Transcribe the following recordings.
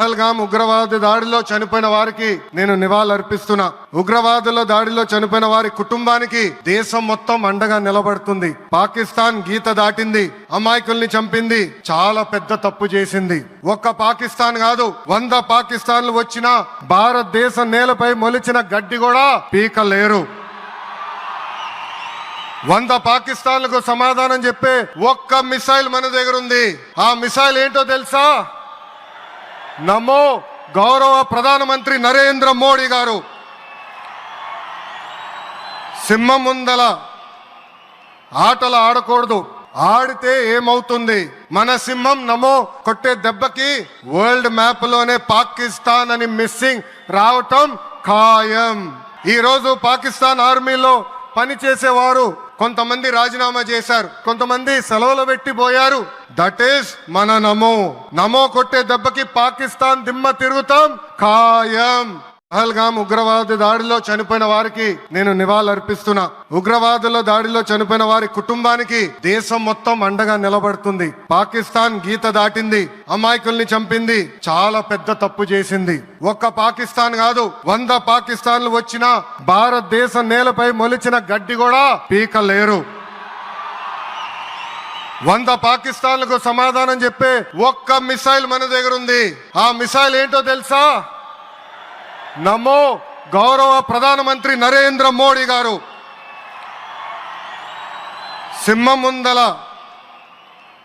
పహల్గామ్ ఉగ్రవాద దాడిలో చనిపోయిన వారికి నేను నివాళులర్పిస్తున్నా. ఉగ్రవాదుల దాడిలో చనిపోయిన వారి కుటుంబానికి దేశం మొత్తం అండగా నిలబడుతుంది. పాకిస్తాన్ గీత దాటింది. అమాయకుల్ని చంపింది. చాలా పెద్ద తప్పు చేసింది. ఒక్క పాకిస్తాన్ కాదు వంద పాకిస్తాన్లు వచ్చినా భారతదేశం నేలపై మొలిచిన గడ్డి కూడా పీకలేరు. వంద పాకిస్తాన్లకు సమాధానం చెప్పే ఒక్క మిసైల్ మన దగ్గర ఉంది ఆ మిసైల్ ఏంటో తెలుసా? నమో గౌరవ ప్రధానమంత్రి నరేంద్ర మోడీ గారు. సింహం ముందల ఆటలు ఆడకూడదు. ఆడితే ఏమవుతుంది? మన సింహం నమో కొట్టే దెబ్బకి వరల్డ్ మ్యాప్లోనే పాకిస్తాన్ అని మిస్సింగ్ రావటం ఖాయం. ఈ రోజు పాకిస్తాన్ ఆర్మీలో పని చేసేవారు. కొంతమంది రాజీనామా చేశారు. కొంతమంది సెలవులు పెట్టిపోయారు దట్ ఈస్ మన నమో నమో కొట్టే దెబ్బకి పాకిస్తాన్ దిమ్మ తిరుగుతాం. ఖాయం. పహల్గామ్ ఉగ్రవాద దాడిలో చనిపోయిన వారికి నేను నివాళులర్పిస్తున్నా. ఉగ్రవాదుల దాడిలో చనిపోయిన వారి కుటుంబానికి దేశం మొత్తం అండగా నిలబడుతుంది. పాకిస్తాన్ గీత దాటింది. అమాయకుల్ని చంపింది. చాలా పెద్ద తప్పు చేసింది. ఒక్క పాకిస్తాన్ కాదు వంద పాకిస్తాన్లు వచ్చినా భారతదేశం నేలపై మొలిచిన గడ్డి కూడా పీకలేరు. వంద పాకిస్తాన్లకు సమాధానం చెప్పే ఒక్క మిసైల్ మన దగ్గర ఉంది ఆ మిసైల్ ఏంటో తెలుసా? నమో గౌరవ ప్రధానమంత్రి నరేంద్ర మోడీ గారు. సింహం ముందల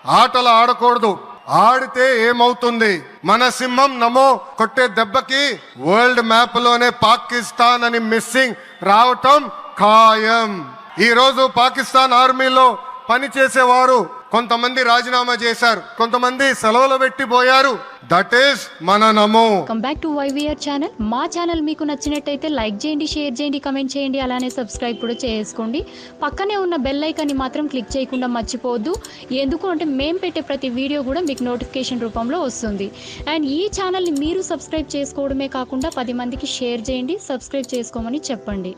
ఆటలు ఆడకూడదు. ఆడితే ఏమవుతుంది? మన సింహం నమో కొట్టే దెబ్బకి వరల్డ్ మ్యాప్లోనే పాకిస్తాన్ అని మిస్సింగ్ రావటం ఖాయం. ఈ రోజు పాకిస్తాన్ ఆర్మీలో పనిచేసేవారు కొంతమంది రాజీనామా చేశారు. కొంతమంది సెలవులు పెట్టిపోయారు దట్ ఈస్ మన నమో come back to YVR channel మా ఛానల్ మీకు నచ్చినట్టయితే లైక్ చేయండి షేర్ చేయండి కమెంట్ చేయండి అలానే సబ్స్క్రైబ్ కూడా చేసుకోండి. పక్కనే ఉన్న బెల్ ఐకాన్ని మాత్రం క్లిక్ చేయకుండా మర్చిపోవద్దు. ఎందుకు అంటే మేము పెట్టే ప్రతి వీడియో కూడా మీకు నోటిఫికేషన్ రూపంలో వస్తుంది. అండ్ ఈ ఛానల్ని మీరు సబ్స్క్రైబ్ చేసుకోవడమే కాకుండా పది మందికి షేర్ చేయండి సబ్స్క్రైబ్ చేసుకోమని చెప్పండి.